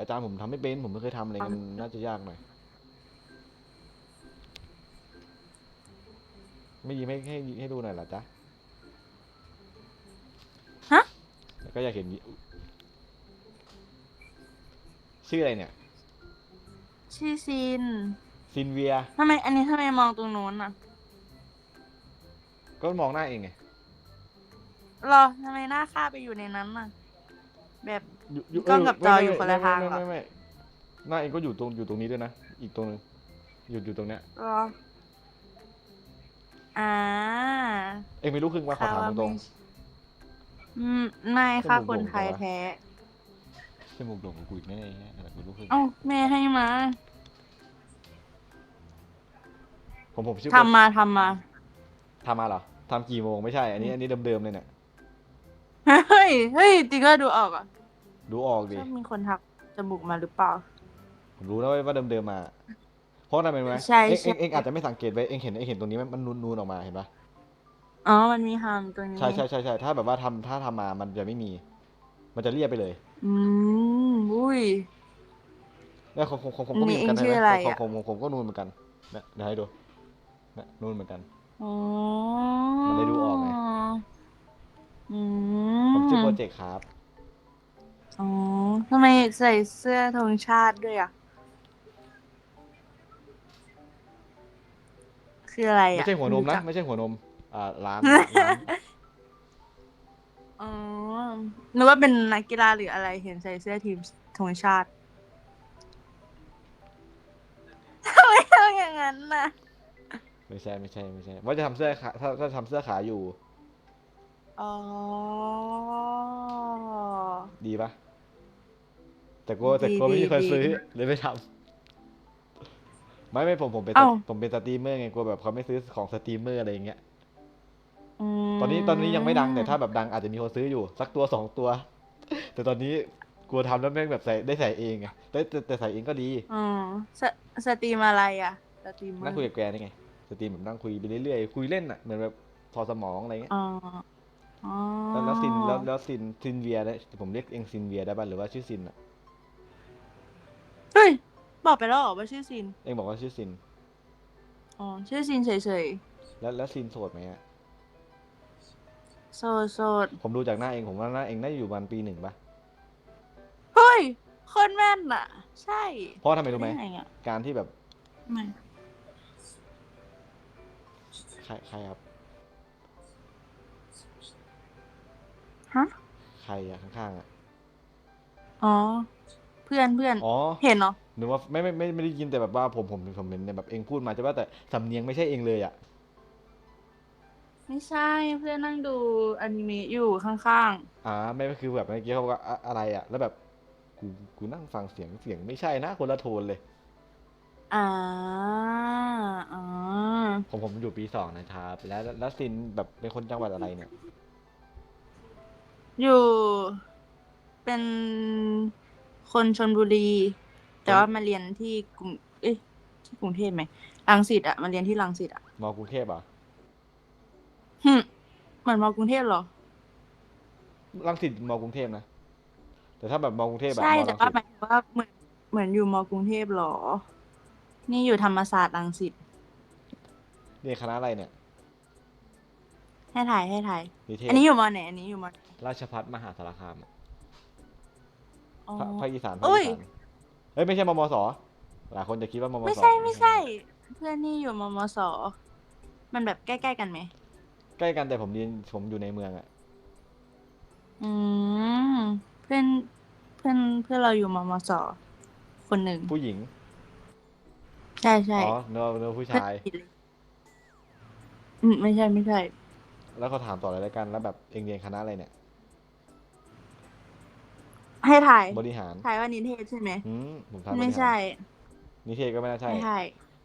อาจารย์ผมทำไม่เป็น ผมไม่เคยทำอะไรมันน่าจะยากหน่อย ไม่ยิ้มให้ให้ให้ดูหน่อยเหรอจ๊ะฮะ แล้วก็อยากเห็นยิ้มชื่ออะไรเนี่ย ชื่อซินซินเวีย ทำไมอันนี้ทำไมมองตรงโน้นอะก็มองหน้าเองไง รอทำไมหน้าข้าไปอยู่ในนั้นน่ะ แบบ อยู่อยู่กล้องกับจอไม่อยู่ไม่คนละไม่ทางไม่เหรอไม่ไม่หน้าเองก็อยู่ตรงอยู่ตรงนี้ด้วยนะ อีกตรงนึงอยู่อยู่ตรงเนี้ยรออ่าเองไม่รู้ครึ่งว่าขอถามว่ตรงไอืมไม่ค่ะจมูกคนโด่งไทยเหรอวะแท้ๆจมูกโด่งกว่ากูอีกแน่ๆเนี่ยอะไรไม่รู้ครึ่งเอ้าแม่ให้มาผมผมชื่อทำมาทำมาทำมาเหรอทำกี่โมงไม่ใช่ อันนี้อันนี้เดิมๆเลยเนี่ย เฮ้ยเฮ้ยจริงก็ดูออกอะ ดูออกดิ ชอบมีคนทักจมูกมาหรือเปล่า ผมรู้นะว่าเดิมๆมา เพราะอะไรรู้ไหมใช่เองใช่ เองเองอาจจะไม่สังเกตไว้เองเห็นเองเห็นตรงนี้มันมันนูนๆออกมาเห็นปะอ๋อ มันมีฮามตัวนี้ใช่ใช่ใช่ใช่ถ้าแบบว่าทำถ้าทำมามันจะไม่มี มันจะเรียบไปเลย อืมอุ้ย แล้วของของของผมก็มีเหมือนกันนี่เองชื่อใช่อะไรไหมอะของของของผมก็นูนเหมือนกันเนี่ยเดี๋ยวให้ดูเนี่ยนูนเหมือนกัน อ๋อมันเลยดูออกไง อืมผมชื่อโปรเจกต์ครับ อ๋อทำไมใส่เสื้อธงชาติด้วยอะ คืออะไรไม่อะใช่หัวนมรู้นะจักไม่ใช่หัวนม อ่าร้านร้านอ๋อนึกว่าเป็นนักกีฬาหรืออะไรเห็นใส่เสื้อทีมธงชาติทำไมทำอย่างนั้นน่ะ ไม่ใช่ไม่ใช่ไม่ใช่ ว่าจะทำเสื้อขาถ้าถ้าทำเสื้อขาอยู่ อ๋อ ดีปะ แต่กลัวแต่กลัวไม่มีคนซื้อเลยไม่ทำไม่ไม่ผมผมเป็นเอ้า ผมเป็นสตรีมเมอร์ไงกลัวแบบเขาไม่ซื้อของสตรีมเมอร์อะไรอย่างเงี้ยมตอนนี้ตอนนี้ยังไม่ดังแต่ถ้าแบบดังอาจจะมีคนซื้ออยู่ สักตัวสองตัว แต่ตอนนี้กลัวทำแล้วแม่งแบบใส่ได้ใส่เองไงแต่แต่แต่ใส่เองก็ดีอ๋อสสตรีมอะไรอะ สตรีมเมอนั่งร์คุยกับแกนี่ไงสตรีมแบบนั่งคุยไปเรื่อยๆคุยเล่นอะเหมือนแบบพอสมองอะไรเงี้ยอ๋ออ๋อแล้วแล้วซินแล้วแล้วซินซินเวียเนี่ยผมเรียกเองซินเวียได้ป่ะหรือว่าชื่อซินอะ เฮ้ย บอกไปแล้วเหรอว่าชื่อซิน เองบอกว่าชื่อซิน อ๋อ ชื่อซินเฉยแล้วแล้วซินโสดไหมอะๆ โสดโสดผมดูจากหน้าเองผมว่าหน้าเองน่าจะอยู่ประมาณปีหนึ่งป่ะเฮ้ย คนแม่นอะ ใช่เพราะทำไมรู้ไหม ด้งอะการที่แบบไม่ใครใครครับ ฮะ ใครอะข้างๆอะอ๋อ เพื่อนเพื่อนอ๋อ เห็นเนาะหนูว่าไม่ไม่ไม่ไม่ได้ยินแต่แบบว่าผมผมผมเห็นแบบเองพูดมาใช่ป่ะแต่สำเนียงไม่ใช่เองเลยอะ ไม่ใช่เพื่อนนั่งดูอนิเมะอยู่ข้างอ่าไม่ก็คือแบบเมื่อกี้เขาบอกว่าอะอะไรอะ แล้วแบบกูกูนั่งฟังเสียงเสียงไม่ใช่นะคนละโทนเลย ๆอ่าอ๋อผมผมอยู่ปีสองนะครับ แล้วแล้วซินแบบเป็นคนจังหวัดอะไรเนี่ยอยู่เป็น คนชนบุรี แต่ว่ามาเรียนที่กรุงเอ๊ะที่กรุงเทพไหมรังสิตอะมาเรียนที่รังสิตอะมอกรุงเทพอะหึเหมือนมากรุงเทพเหรอ รังสิตมอกรุงเทพนะ แต่ถ้าแบบมอกรุงเทพแบบใช่มอแต่รังว่าสิตหมายถึงว่าเหมือนเหมือนอยู่มอกรุงเทพเหรอ นี่อยู่ธรรมศาสตร์รังสิตเรียนคณะอะไรเนี่ยให้ถ่ายให้ถ่ายนิเทศอันนี้อยู่มอไหนอันนี้อยู่มอไหนราชพัฒมหาสารคามอะ อ๋อ ภาภาคอีสานภาคโอ้ย อีสานเฮ้ยไม่ใช่มมสหลายคนจะคิดว่ามมสไม่ใช่ไม่ใช่ เพื่อนนี่อยู่มมสมันแบบใกล้ๆกันไหมใกล้กันแต่ผมเรียนผมอยู่ในเมืองอะอืมเพื่อนเพื่อนเพื่อนเราอยู่มมสคนหนึ่งผู้หญิงใช่ใช่อ๋อเนื้อเนื้อผู้เพื่อนชายผิดเลยอืมไม่ใช่ไม่ใช่ แล้วเขาถามต่อเลยแล้วกันแล้วแบบเองเรียนคณะอะไรเนี่ย ให้ถ่าย บริหารถ่ายว่านิเทศใช่ไหม อืมผมทำบริหารไม่ใช่ นิเทศก็ไม่น่าใช่ ไม่ใช่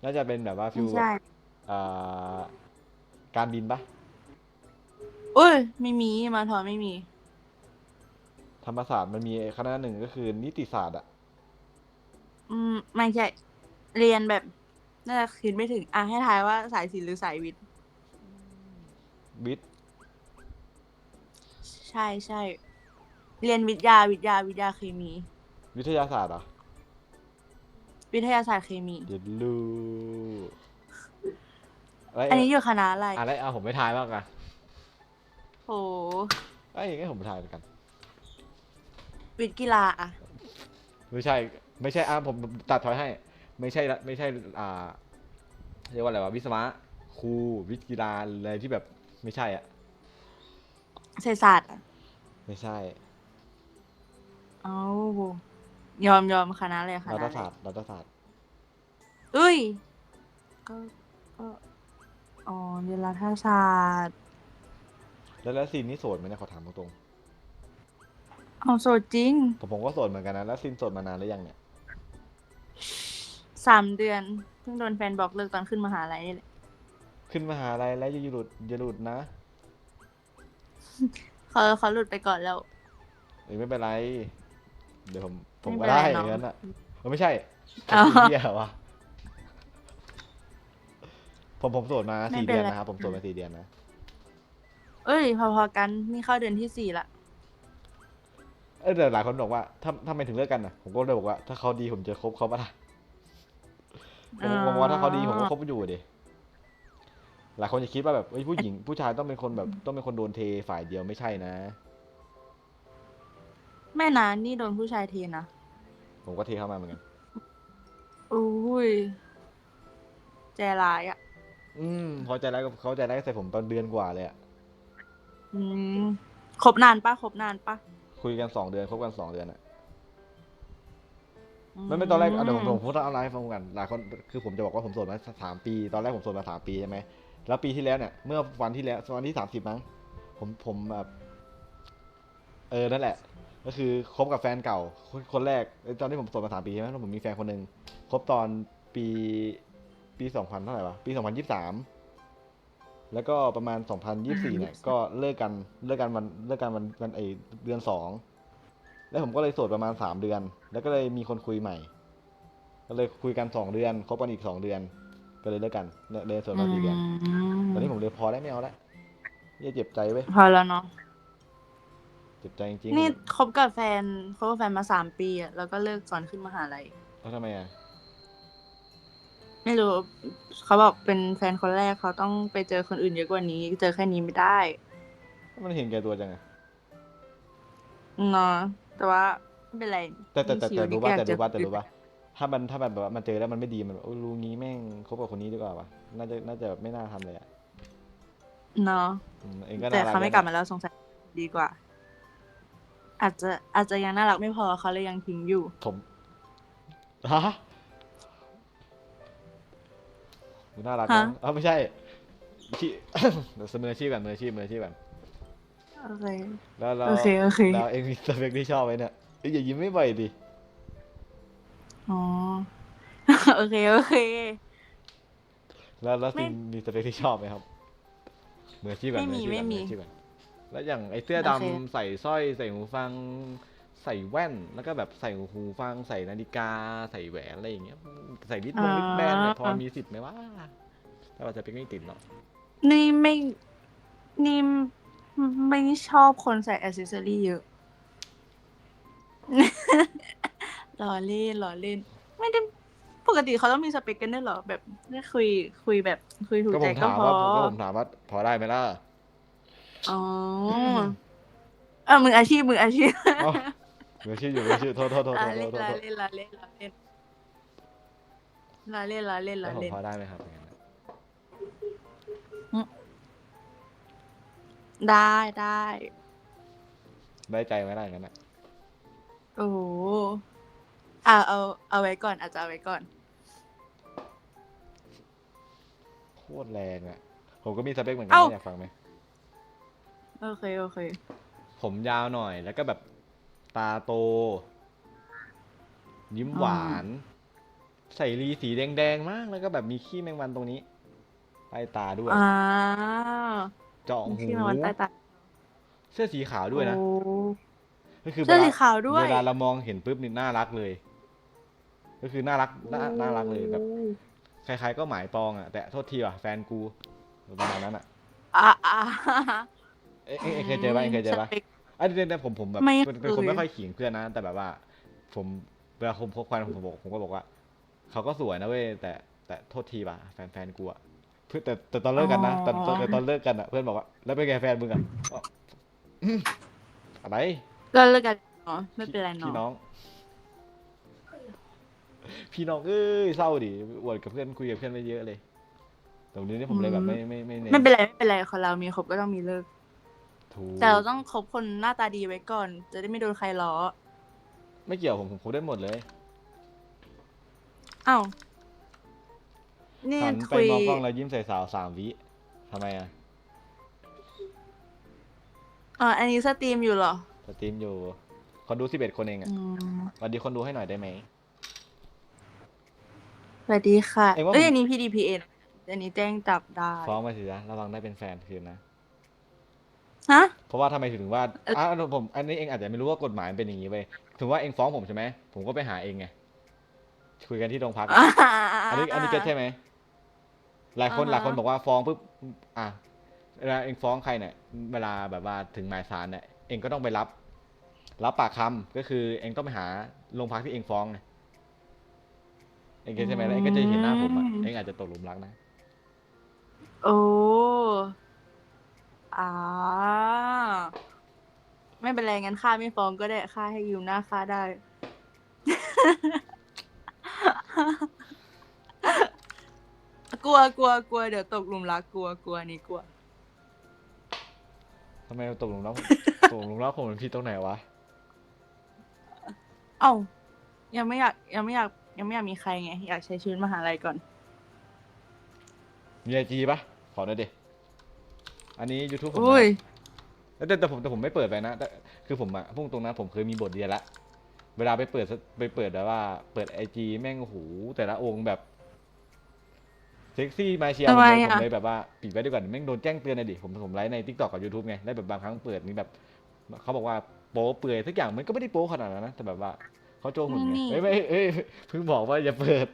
น่าจะเป็นแบบว่าฟิไม่วใช่ อ่าการบินปะอุ้ย ไม่มี มาทอนไม่มี ธรรมศาสตร์มันมีคณะหนึ่งก็คือนิติศาสตร์อะอืม ไม่ใช่ เรียนแบบ น่าจะคิดไม่ถึง อะ ให้ทายว่าสายศิลป์หรือสายวิทย์ วิทย์ใช่ใช่ เรียนวิทยาวิทยาวิทยาเคมี วิทยาศาสตร์เหรอวิทยาศาสตร์เคมี เดี๋ยวรู้อะไรอันนี้อยู่คณะอะไรอะไรอะผมไม่ทายบ้างอะโหไอ้ยอย่างงี้ผมไม่ทายเหมือนกัน วิทย์กีฬาอะไม่ใช่ไม่ใช่อะผมตัดทอยให้ ไม่ใช่ละไม่ใช่อ่าเรียกว่าอะไรวะวิศวะครูวิทย์กีฬาอะไรที่แบบไม่ใช่อะเศรษฐศาสตร์อะไม่ใช่ เอายอมยอมคณะอะไรครัณะฐอะไรศาสตร์รัฐศาสตร์เอ้ย ก็ก็อ๋อเรียนรัฐศาสตร์แล้วแล้วซีนนี่โสดไหมเนี่ยขอถามตรงเอาโสดจริงๆผมผมก็โสดเหมือนกันนะแล้วซีนโสดมานานหรือยังเนี่ยสามเดือน เพิ่งโดนแฟนบอกเลิกตอนขึ้นมหาลัยนี่แหละขึ้นมหาลัยแล้วอย่าหลุดอย่าหลุดนะเขาเขาหลุดไปก่อนแล้ว เอ้ยไม่เป็นไร เดี๋ยวผมผมไม่ก็เป็นไรได้อเนอะย่างนั้นอะเออไม่ใช่อ๋อเฮียวะผมผมโสดมาไม่สี่เป็นเดือนไรนะครับผมโสดมาสี่เดือนนะเอ้ย พอๆกันนี่เข้าเดือนที่สี่ละเออแต่หลายคนบอกว่าถ้าถ้าไม่ถึงเลิกกันนะผมก็เลยบอกว่าถ้าเขาดีผมจะคบเขาปะล่ะผมผมว่าถ้าเขาดีผมก็คบอยู่ดิหลายคนจะคิดว่าแบบเฮ้ยผู้หญิงผู้ชายต้องเป็นคนแบบต้องเป็นคนโดนเทฝ่ายเดียวไม่ใช่นะ แม่นะนี่โดนผู้ชายเทนะผมก็เทเข้ามาเหมือนกัน อุ้ยใจร้ายอะ อืมพอใจแล้วกับเขาใจแล้วก็ใส่ผมตอนเดือนกว่าเลยอะอืมคบนานปะคบนานปะคุยกันสองเดือนคบกันสองเดือนอะไม่ไม่ตอนแรกเอาเดี๋ยวผมผมพูดเอาอะไรให้ฟังกันหลายคนคือผมจะบอกว่าผมโสดมาสามปี ตอนแรกผมโสดมาสามปีใช่ไหมแล้วปีที่แล้วเนี่ยเมื่อวันที่แล้ววันที่สามสิบมั้งผมผมแบบเออนั่นแหละ ก็คือคบกับแฟนเก่าคนคนแรกเอ้ยตอนที่ผมโสดมาสามปีใช่ไหมแล้วผมมีแฟนคนหนึ่งคบตอนปีปีสองพันเท่าไหร่วะปีสองพันยี่สามแล้วก็ประมาณสองพันยี่สี่เนี่ยก็เลิกกันเลิกกันวันเลิกกันวันวันไอเดือนสองแล้วผมก็เลยโสดประมาณสามเดือน แล้วก็เลยมีคนคุยใหม่ ก็เลยคุยกันสองเดือนคบกันอีกสองเดือน ก็เลยเลิกกันเนี่ยเลยโสดมาสี่เดือนตอนนี้ผมเลยพอแล้วไม่เอาแล้วเหี้ยเจ็บใจเว้ยพอแล้วเนาะ เจ็บใจจริงนี่คบกับแฟนคบกับแฟนมาสามปีอะแล้วก็เลิกก่อนขึ้นมหาลัยๆแล้วทำไมอะไม่รู้เขาบอกเป็นแฟนคนแรกเขาต้องไปเจอคนอื่นเยอะกว่านี้ เจอแค่นี้ไม่ได้มันเห็นแก่ตัวจังอะเนาะแต่ว่าไม่เป็นไรแต่แต่แต่ชีแต่วิตรู้ป่ะอยกแต่เจอรู้ป่ะคนแต่อื่นรู้ป่ะถ้ามันถ้ามันแบบว่ามันเจอแล้วมันไม่ดีมันแบบโอ้รู้งี้แม่งคบกับคนนี้ดีกว่าว่ะน่าจะน่าจะแบบไม่น่าทำเลยอะเนาะอืมเองก็แต่น่ารักเขาไม่นะกลับมาแล้วสงสัยดีกว่า อาจจะอาจจะยังน่ารักไม่พอเขาเลยยังทิ้งอยู่ ผมฮะน่ารักฮะ นะเอ้าไม่ใช่ชื่อเดี๋ยวเสนอชื่อก่อนเสนอชื่อเสนอชื่อก่อนโอเค แล้วแล้วโอเคโอเค แล้วเองมีสเปคที่ชอบไหมเนี่ยเอ้ยอย่ายิ้มไม่บ่อยดิอ๋อ โอเคโอเค แล้วแล้วไม่ซินมีสเปคที่ชอบไหมครับมืออาชีพก่อนไม่มีออาชีพก่อนไม่มีออาชีพก่อน แล้วอย่างไอ้เสื้อโอเคดำใส่สร้อยใส่หูฟัง ใส่แว่นแล้วก็แบบใส่หูฟังใส่นาฬิกา ใส่แหวนอะไรอย่างเงี้ยใส่ลิปบงลิปแบนเนี่ยพอมีสิทธิ์ไหมว่าถ้าเราจะเป็นไม่ติดเนาะนี่ไม่นี่ไม่ชอบคนใส่อ c เซสซอรี่เยอะ ล้อเล่นล้อเล่น ไม่ได้ปกติเขาต้องมีสเปคกันด้วยเหรอ แบบได้คุยคุยแบบคุยถูกก็ผใจมก็ถามพอ ว่าก็ผมถามว่าพอได้ไหมล่ะ อ๋อเออมืออาชีพมืออาชีพเอ้ามืออาชีพอยู่มืออาชีพโทษโทษโทษล้อโทษเล่นโทษล้อโทษเล่นล้อเล่นล้อเล่นล้อเล่นล้อเล่นล้แล้อวผมเล่นพอได้ไหมครับอย่างนั้นน่ะได้ได้ได้ใจไหมล่ะอย่างนั้นน่ะโอ้โหเอาเอาเอาไว้ก่อนอาจจะเอาไว้ก่อน โคตรแรงอะผมก็มีสเปคเหมือนกัเอ้าอยากฟังไหม โอเคโอเค ผมยาวหน่อย แล้วก็แบบตาโต ยิ้มหวาน ใส่รีสีแดงๆมาก แล้วก็แบบมีขี้แมงวันตรงนี้ใต้ตาด้วยอ่าเจาะหูที่นอนใต้ตาเสื้อสีขาวด้วยนะโอ้ก็คือเสื้อวลสีขาวด้วยเวลาเรามองเห็นปุ๊บนี่น่ารักเลย ก็คือน่ารักน่าน่ารักเลยแบบใครๆก็หมายปองอะแต่โทษทีว่ะแฟนกูประมาณนั้นอะอ่า อ่าเอ๊ะเอ๊ะเอ๊ะเคยเจอปะเอ๊ะเคยเจอปะสปคไอ้เรื่องนี้ผมผมแบบไม่เป็นเป็นคนเคย ไม่ค่อยขิงเพื่อนนะ แต่แบบว่า ผมเวลาผมพบควันผมบอกผมก็บอกว่า เขาก็สวยนะเว้ยแต่แต่โทษทีป่ะแฟนแฟนกูอะเพื่อนแต่แต่ตอนเลิกกันนะแต่แต่แต่ตอนเลิกกันอะเพื่อนบอกว่าแล้วเป็นไงแฟนมึงอะอ๋ออืมอะไร ก็เลิกกันเนาะไม่เป็นไรพี่เนาะน้อง พี่น้องเอ้ยเศร้าดิอวดกับเพื่อนคุยกับเพื่อนไม่เยอะเลยแต่วันนี้นี่ผมเลยแบบไม่ไม่ไม่เน้นไม่เป็นไรไม่เป็นไรคนเรามีคบก็ต้องมีเลิก ถูกแต่เราต้องคบคนหน้าตาดีไว้ก่อน จะได้ไม่โดนใครล้อไม่เกี่ยวผมผมคบได้หมดเลยอ้าวนี่หันไปคุยมองกล้องแล้วยิ้มใส่สาวสามวิทำไมอะอ๋ออันนี้สตรีมอยู่เหรอสตรีมอยู่คนดูสิบเอ็ดคนเองอะอืมสวัสดีคนดูให้หน่อยได้ไหม สวัสดีค่ะเอ้ยว่า เอ้ยผมอันนี้ PDPA นะอันนี้แจ้งจับได้ฟ้องมาสิจ๊ะระวังได้เป็นแฟนคืนนะ ฮะ เพราะว่าทำไมถึงว่าเอ่ออ่ อะผมอันนี้เองอาจจะไม่รู้ว่ากฎหมายมันเป็นอย่างนี้ไปถึงว่าเองฟ้องผมใช่ไหมผมก็ไปหาเองไงคุยกันที่โรงพักอะอันนี้อันนี้เก็ตใช่ไหมหลายคนอ่าฮะ หลายคนบอกว่าฟ้องปุ๊บอะเวลาเองฟ้องใครเนี่ยเวลาแบบว่าถึงหมายศาลเนี่ยเองก็ต้องไปรับ รับปากคำก็คือ เองต้องไปหาโรงพักที่เองฟ้องไงเองเก็ตใช่ไหมแล้วเองก็จะเห็นหน้าผมอะเองอาจจะตกหลุมรักนะ โอ้ อ่าไม่เป็นไรงั้นค่าไม่ฟ้องก็ได้ค่าให้ยืมหน้าค่าได้ กลัวกลัวกลัวเดี๋ยวตกหลุมรักกลัวกลัวนี่กลัว ทำไมตกหลุมรัก ตกหลุมรักผมมันผิดตรงไหนวะ เอ้ายังไม่อยากยังไม่อยากยังไม่อยากมีใครไง อยากใช้ชีวิตมหาลัยก่อน มีไอจีปะขอหน่อยดิ อันนี้ YouTube ผมอุ้ยนะแต่แต่ผมแต่ผมไม่เปิดไปนะแต่คือผมอะพุ่งตรงนั้นผมเคยมีบทเรียนละ เวลาไปเปิดไปเปิดแบบว่า เปิดไอจีแม่งโอ้โหแต่ละองค์แบบเซ็กซี่มาเชียร์ผทำมไมเลยอะ ผมเลยแบบว่าปิดไว้ดีกว่าแม่งโดนแจ้งเตือนเลยดิผมผมไลฟ์ในทิกตอกกับ YouTube ไงแล้วแบบบางครั้งเปิดนี่แบบเขาบอกว่าโป๊เปื่อยทุกอย่างมันก็ไม่ได้โป๊ขนาดนั้นนะแต่แบบว่าเขาโจหุ่นไงนี่เอ้ยไม่เอ้ยเพิ่งบอกว่าอย่าเปิด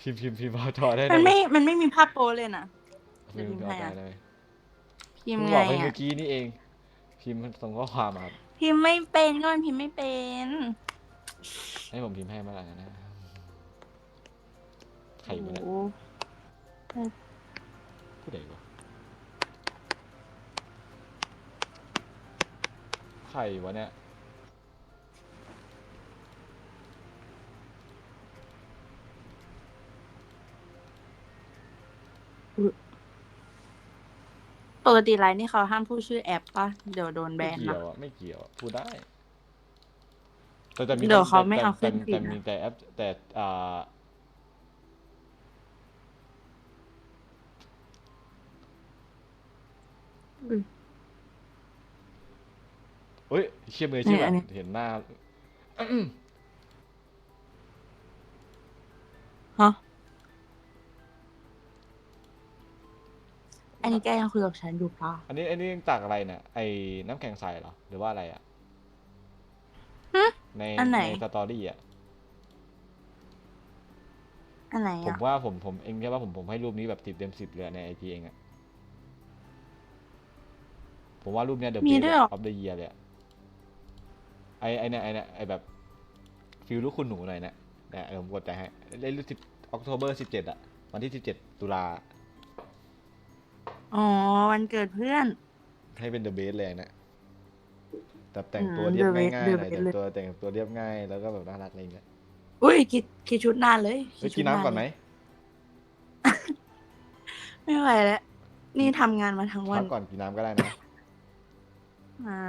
พิมพ์พิมพ์พิมพ์พอจอได้มันนะไม่ มันไม่มีภาพโปเลยนะ พิมพ์พอจอได้ไหม พิมเพิ่พ์งไงบอกไปอะเมื่อกี้นี่เอง พิมพ์ส่งข้อความมาครับพิมพ์ไม่เป็นก็มันพิมพ์ไม่เป็น ให้ผมพิมพ์ให้เมื่อไหร่นะใครโอ้วะเนี่ยโหผู้ใดวะใครวะเนี่ย ปกติไลน์นี่เขาห้ามพูดชื่อแอปปะเดี๋ยวโดนแบไม่นเกี่ยนะวอะไม่เกี่ยวอะพูดได้ แต่แต่มีเดี๋ยวเขาแต่ไม่เอาแต่ขึ้นฟีแต่ดนะ มีแต่แอปแต่อ่าอุ๊ยเฮ้ยเชี่ยมือเชี่ยเนี่ยอันนี้ เห็นหน้า ฮะ อันนี้แกยังคุยกับฉันอยู่ปะอันนี้อันนี้จากอะไรเนี่ยไอ้น้ำแข็งใสเหรอหรือว่าอะไรอะฮะ ในอันไหน ในสตอรี่อะอันไหนผมอะว่าผมผมเองใช่ว่าผมผมให้รูปนี้แบบติดเต็มสิบเลยอะในไอจีเองอะผมว่ารูปเนี้ยเดอะมีเบสด้วยเหรอออฟเดอะเยียเลยอะไอไอเนี่ยไอเนี่ยไอแบบฟิลลูกคุณหนูหน่อยเนะเนี่ยเออผมกดใจให้เล่นรูปสิบออกโทเบอร์สิบเจ็ดอะวันที่สิบเจ็ดตุลา อ๋อ วันเกิดเพื่อน ให้เป็นเดอะเบสเลยนะแต่แต่งอืมตัวเรียบ The Best ง่าย The ๆหน่อย Best แต่งเลยตัวแต่งตัวเรียบง่ายแล้วก็แบบน่ารักอะไรอย่างเงี้ยอุ้ยคิดคิดชุดนานเลยเฮ้ยชุกิดนน้ำก่อนไหมเลยไม่ไหวแล้ว นี่ทำงานมาทั้งวัพันกก่อนกินน้ำก็ได้นะ อ่า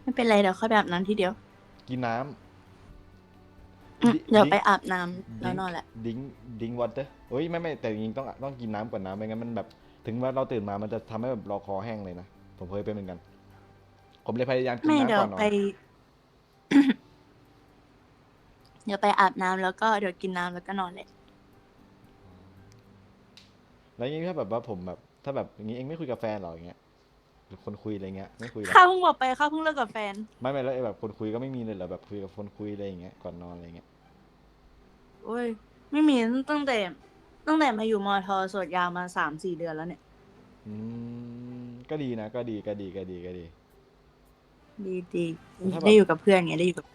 ไม่เป็นไรเดี๋ยวค่อยแบบนั้นทีเดียว กินน้ำ อืมดิเดี๋ยวดิไปอาบน้ำแล้วนอนแหละ ดิ้งดิ้งวอเตอร์เฮ้ยไม่ไม่แต่จริงๆต้องต้องกินน้ำก่อนนะไม่งั้นมันแบบ ถึงว่าเราตื่นมามันจะทำให้แบบเราคอแห้งเลยนะ ผมเคยเป็นเหมือนกัน ผมเลยพยายามกินไม่เดี๋น้ำยวก่อนนอนไป เดี๋ยวไปอาบน้ำแล้วก็เดี๋ยวกินน้ำแล้วก็นอนเลยแล้วอย่างนี้ถ้าแบบว่าผมแบบ ถ้าแบบอย่างนี้เองไม่คุยกับแฟนเหรออย่างเงี้ยหรือ คนคุยอะไรเงี้ยไม่คุยหรอข้าเพิ่งบอกไปข้าเพิ่งเลิกกับแฟน ไม่ไม่แล้วไอ้แบบคนคุยก็ไม่มีเลยเหรอแบบคุยกับคนคุยอะไรอย่างเงี้ยก่อนนอนอะไรเงี้ยโอ้ย ไม่มีตั้งแต่ ตั้งแต่มาอยู่มอทอสวดยาวมาสามสี่เดือนแล้วเนี่ย อืมก็ดีนะก็ดีก็ดีก็ดีก็ดี ดีดีถ้าแบบ ได้อยู่กับเพื่อนไงได้อยู่กับ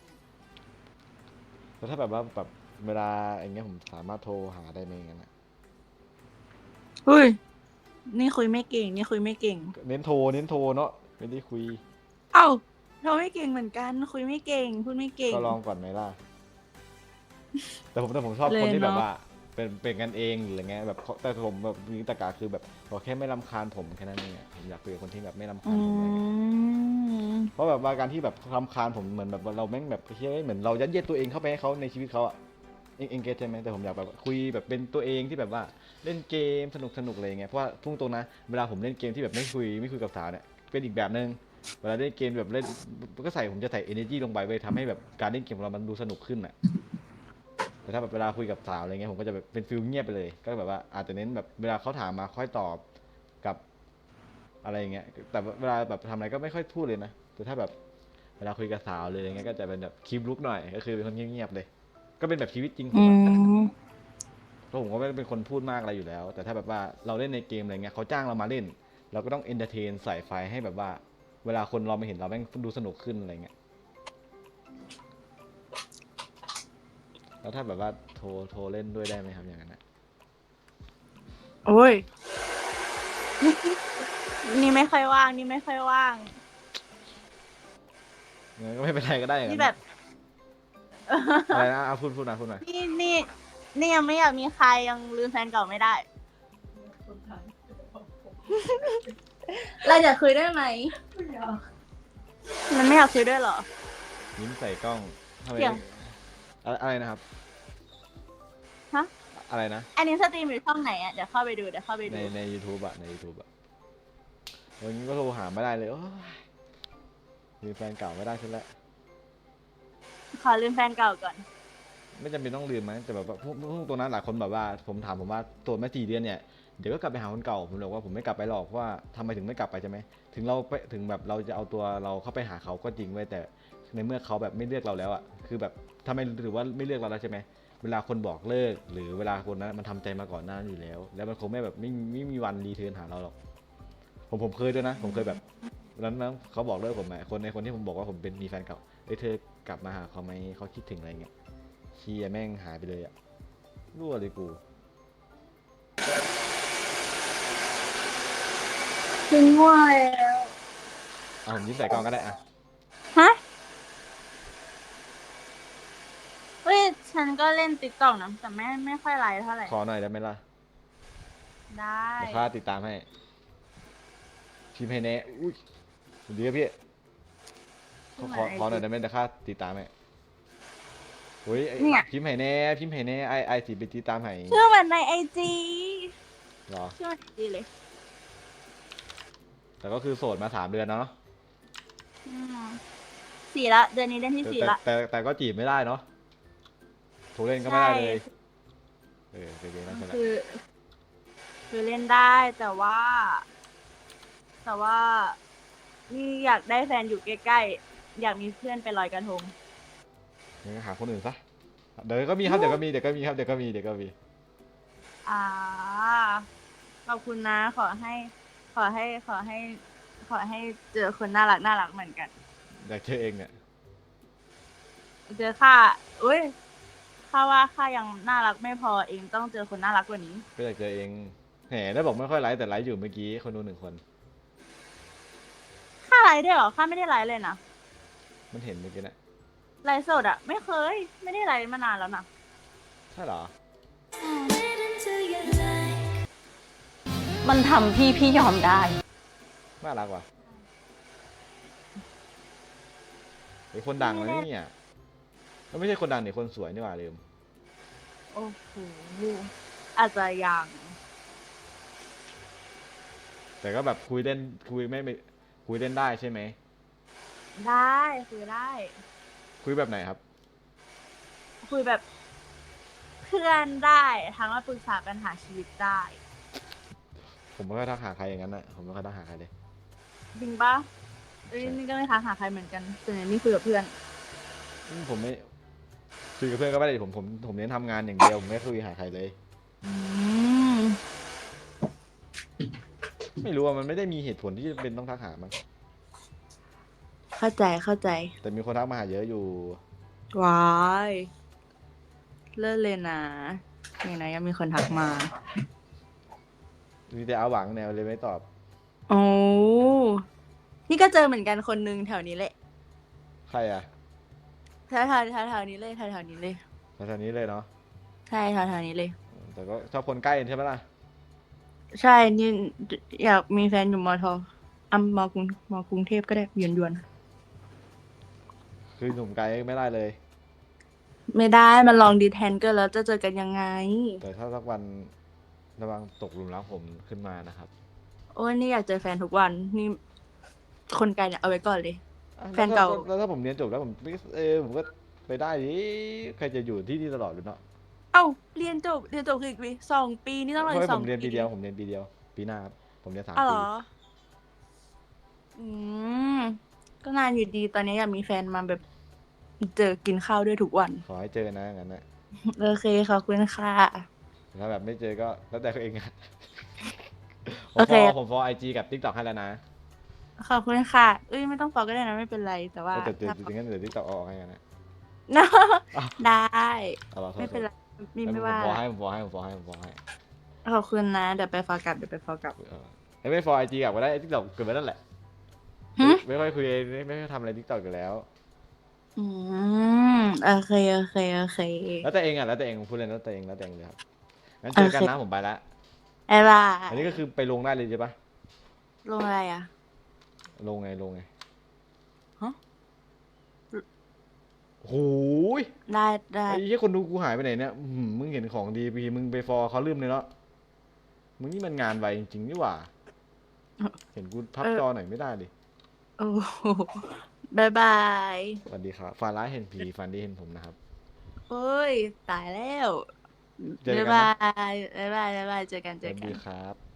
แล้วถ้าแบบว่าแบบเวลาอย่างเงี้ยผมสามารถโทรหาได้ไหมอย่างนั้นอะอุ้ย นี่คุยไม่เก่ง นี่คุยไม่เก่ง เน้นโทรเน้นโทรเนาะไม่ได้คุย เอ้าเราไม่เก่งเหมือนกัน คุยไม่เก่ง พูดไม่เก่ง ก็ลองก่อนไหมล่ะ แต่ผมแต่ผมชอบเลยคนที่แบบเนอะว่า เป็นเป็นกันเองหรืออะไรเงี้ยแบบเขาแต่ผมแบบมีตะกาคือแบบขอแค่ไม่รำคาญผมแค่นั้นเองอะผมอยากคุยกับคนที่แบบไม่รำคาอืญผมอะไรเงี้ยมเพราะแบบว่าการที่แบบรำคาญผมเหมือนแบบเราแม่งแบบเฮ้ยเหมือนเรายัดเยียดตัวเองเข้าไปให้เขาในชีวิตเขาอะ เองเองเก็ตใช่ไหมแต่ผมอยากแบบคุยแบบเป็นตัวเองที่แบบว่าเล่นเกมสนุกสนุกอะไรเงี้ยเพราะว่าพุ่งตรงนะเวลาผมเล่นเกมที่แบบไม่คุยไม่คุยกับสาวเนี่ยเป็นอีกแบบนึงเวลาเล่นเกมแบบเล่นก็ใส่ผมจะใส่ energy ลงไปเว้ยทำให้แบบการเล่นเกมของเรามันดูสนุกขึ้นอะแต่ถ้าแบบเวลาคุยกับสาวอะไรเงี้ยผมก็จะแบบเป็นฟิลเงียบไปเลย ก็แบบว่าอาจจะเน้นแบบเวลาเขาถามมาค่อยตอบกับอะไรเงี้ยแต่เวลาแบบทำอะไรก็ไม่ค่อยพูดเลยนะแต่ถ้าแบบเวลาคุยกับสาวเลยอะไรเงี้ยก็จะเป็นแบบคลิปลุกหน่อย ก็คือเป็นคนเงียบๆเลย ก็เป็นแบบชีวิตจริงผอืมอะมเพราะผมก็ไม่ได้เป็นคนพูดมากอะไรอยู่แล้ว แต่ถ้าแบบว่าเราเล่นในเกมอะไรเงี้ยเขาจ้างเรามาเล่น เราก็ต้องเอนเตอร์เทนใส่ไฟให้แบบว่า เวลาคนเราไม่เห็นเราแม่งดูสนุกขึ้นอะไรเงี้ยแล้วถ้าแบบว่าโทรโทรเล่นด้วยได้ไหมครับอย่างนั้นนะโอ้ย นี่ไม่ค่อยว่าง นี่ไม่ค่อยว่าง งั้นก็ไม่เป็นไรก็ได้อย่างนี่นั้นแบบ อะไรนะเอาพูดพูดหน่อยพูดหน่อยนี่นี่นี่ยังไม่อยากมีใครยังลืมแฟนเก่าไม่ได้ เราอยากคุยได้ไหม มันไม่อยากคุยด้วยเหรอ ยิ้มใส่กล้องทำไมเสียงอะไรอะไรนะครับฮะ อะไรนะ อันนี้สตรีมอยู่ช่องไหนอะเดี๋ยวเข้าไปดูเดี๋ยวเข้าไปในดูใน YouTube อะใน YouTube อะวันนี้ก็โทรหาไม่ได้เลยโอ้ยมีแฟนเก่าไม่ได้ขึ้นแล้ว ขอลืมแฟนเก่าก่อน ไม่จำเป็นต้องลืมมั้งแต่แบบว่าพวกพวกตรงนั้นหลายคนแบบว่า ผมถามผมว่าตัวแม่สี่เดือนเนี่ยเดี๋ยวก็กลับไปหาคนเก่าผมบอกว่าผมไม่กลับไปหรอกเพราะว่าทำไมถึงไม่กลับไปใช่ไหมถึงเราไปถึงแบบเราจะเอาตัวเราเข้าไปหาเขาก็จริงไว้ยแต่ในเมื่อเขาแบบไม่เลือกเราแล้วอะคือแบบทำไมถือว่าไม่เลือกเราแล้วใช่ไหมเวลาคนบอกเลิก หรือเวลาคนนั้นมันทำใจมาก่อนหน้านั้นอยู่แล้ว แล้วมันคงไม่แบบไม่ไม่มีวันรีเทิร์นหาเราหรอก ผมผมเคยด้วยนะ ผมเคยแบบวันนั้นนะเขาบอกเลิกผมอะคนในคนที่ผมบอกว่าผมเป็นมีแฟนเก่าเอ้ยเธอ กลับมาหาเขาไหมเขาคิดถึงอะไรเงี้ยเชียแม่งหายไปเลยอะรั่วเลยกูถึงง่วงแล้วเอาผมยิ้มใส่กล้องก็ได้อะฮะเฮ้ยฉันก็เล่นติ๊กต็อกนะแต่ไม่ไม่ค่อยไลฟ์เท่าไหร่ขอหน่อยได้ไหมล่ะได้เดี๋ยวข้าติดตามให้พิมพ์ให้แน่อุ้ยสวัสดีครับพี่ ขอขอขอหน่อยได้ไหมเดี๋ยวข้าติดตามให้เฮ้ยไอ้เนี่ย พิมพ์ให้แน่พิมพ์ให้แน่ไอไอสิไปติดตามให้ชื่อเหมือนในไอจีเหรอ ชื่อเหมือนไอจีเลยแต่ก็คือโสดมาสามเดือนเนาะอืมสี่ละเดือนนี้เดือนที่แต่สี่แต่ละแต่แต่ก็จีบไม่ได้เนาะโทรเล่นก็ไม่ได้เลย ใช่ เออเป็นยังไงนั่นแหละคือ คือเล่นได้แต่ว่า แต่ว่านี่อยากได้แฟนอยู่ใกล้ๆ อยากมีเพื่อนไปลอยกระทงงั้นก็หาคนอื่นซะ เดี๋ยวก็มีครับ เดี๋ยวก็มี เดี๋ยวก็มีครับ เดี๋ยวก็มี เดี๋ยวก็มี อ่าขอบคุณนะ ขอให้ ขอให้ ขอให้ ขอให้เจอคนน่ารักน่ารักเหมือนกัน อยากเจอเองเนี่ย เจอข้าอุ้ยข้าว่าข้ายังน่ารักไม่พอเองต้องเจอคนน่ารักกว่านี้ ก็อยากเจอเองแหมได้บอกไม่ค่อยไลฟ์แต่ไลฟ์อยู่เมื่อกี้คนดูหนึ่งคน ข้าไลฟ์ด้วยเหรอ ข้าไม่ได้ไลฟ์เลยนะ มันเห็นเมื่อกี้น่ะไลฟ์สดอะไม่เคย ไม่ได้ไลฟ์มานานแล้วนะใช่เหรอ มันทำพี่พี่ยอมได้ น่ารักว่ะเป็นคนดังนะเนี่ยแล้วไม่ใช่คนดังเนี่ยคนสวยนี่หว่าลืม โอ้โหอาจจะยังแต่ก็แบบคุยเล่นคุยไม่ไม่คุยเล่นได้ใช่ไหม ได้คุยได้ คุยแบบไหนครับ คุยแบบ เพื่อนได้ทั้งมาปรึกษาปัญหาชีวิตได้ผมไม่ค่อยทักหาใครอย่างนั้นนะผมไม่ค่อยทักหาใครเลย จริงปะเอ้ยนี่ก็ไม่ทักหาใครเหมือนกันส่วนใหญ่นี่คุยกับเพื่อนอืมผมไม่คุยกับเพื่อนก็ไม่ได้ผมผมผมเน้นทำงานอย่างเดียวผมไม่คุยหาใครเลย อืมไม่รู้ว่ามันไม่ได้มีเหตุผลที่จะเป็นต้องทักหามั้ง เข้าใจเข้าใจแต่มีคนทักมาหาเยอะอยู่ วายเลิศเลยนะอย่างไรยังมีคนทักมา มีแต่เอาหวังแนวเลยไม่ตอบ โอ้นี่ก็เจอเหมือนกันคนนึงแถวนี้แหละใครอะแถวแถวแถวแถวนี้เลยแถวแถวนี้เลยแถวๆนี้เลยเนาะ ใช่แถวแถวนี้เลย แต่ก็ชอบคนใกล้ใช่ไหมล่ะ ใช่นี่อยากมีแฟนอยู่มอทออำมอกรุงมอกรุงเทพก็ได้ยวนยวน คือหนุ่มไกลไม่ได้เลยๆไม่ได้มันลองดีแทนก็แล้วจะเจอกันยังไง แต่ถ้าสักวันระวังตกหลุมรักผมขึ้นมานะครับโอ้ยนี่อยากเจอแฟนทุกวันนี่ คนไกลเนี่ยเอาไว้ก่อนเลย อะแฟนเก่าแล้วถ้แล้วถ้าผมเรียนจบแล้วผมไม่เออผมก็ไปได้ดิใครจะอยู่ที่นี่ตลอดหรือเนาะเอ้าเรียนจบเรียนจบคืออีกปีสองปีนี่ต้องรอเพอีราะกสผองมเรียนปีเดียวผมเรียนปีเดียวปีหน้าครับผมเรียนสามอ้าวเหรปีอ อืมก็นานอยู่ดีตอนนี้อยากมีแฟนมาแบบ เจอกินข้าวด้วยทุกวัน ขอให้เจอนะงั้นนะโอเคขอบคุณค่ะ ถ้าแบบไม่เจอก็แล้วแต่เขาเองอะผมโอเค ฟอผมฟอไอจีกับทิกตอกให้แล้วนะขอบคุณค่ะเอ้ยไม่ต้องฟอก็ได้นะไม่เป็นไรแต่ว่าแต่เดี๋ยวถ้าถึงงั้นเดี๋ยวทิกตอกเอาออกให้กันนะได้ เอาละโทษไม่เป็นไรมีงั้นไม่ผมว่าฟอให้ผมฟอให้ผมฟอให้ผมฟอให้ขอบคุณนะเดี๋ยวไปฟอกลับเดี๋ยวไปฟอกลับ เออไอ้ไม่ฟอไอจีกับก็ได้ทิกตอกเกิดไปนั่นแหละ หึ ไม่ค่อยคุยไม่ไม่ค่อยทำอะไรทิกตอกอยู่แล้ว อืม โอเค โอเค โอเค แล้วแต่เองอะแล้วแต่เองพูดเลยแล้วแต่เองแล้วแต่เองเลยครับงั้นเจอกันโอเคนะผมไปละบ๊ายบายอันนี้ก็คือไปลงได้เลยใช่ปะลงอะไรอะ ลงไงลงไงฮะ โอ้ยได้ได้ไอ้เหี้ยคนดูกูหายไปไหนเนี่ยอื้อหือมึงเห็นของดีพีมึงไปฟอเขาลืมเลยเนาะมึงนี่มันงานไวจริงๆนี่หว่า เห็นกูพับจอหน่อยไม่ได้เลยโอ้โห บายบายสวัสดีครับฟาร้ายเห็นผีฟันดีเห็นผมนะครับเฮ้ย ตายแล้วเจอกันบ๊ายนะ บายบ๊ายบายบ๊ายบายเจอกันสเจอวัสกัดีนครับ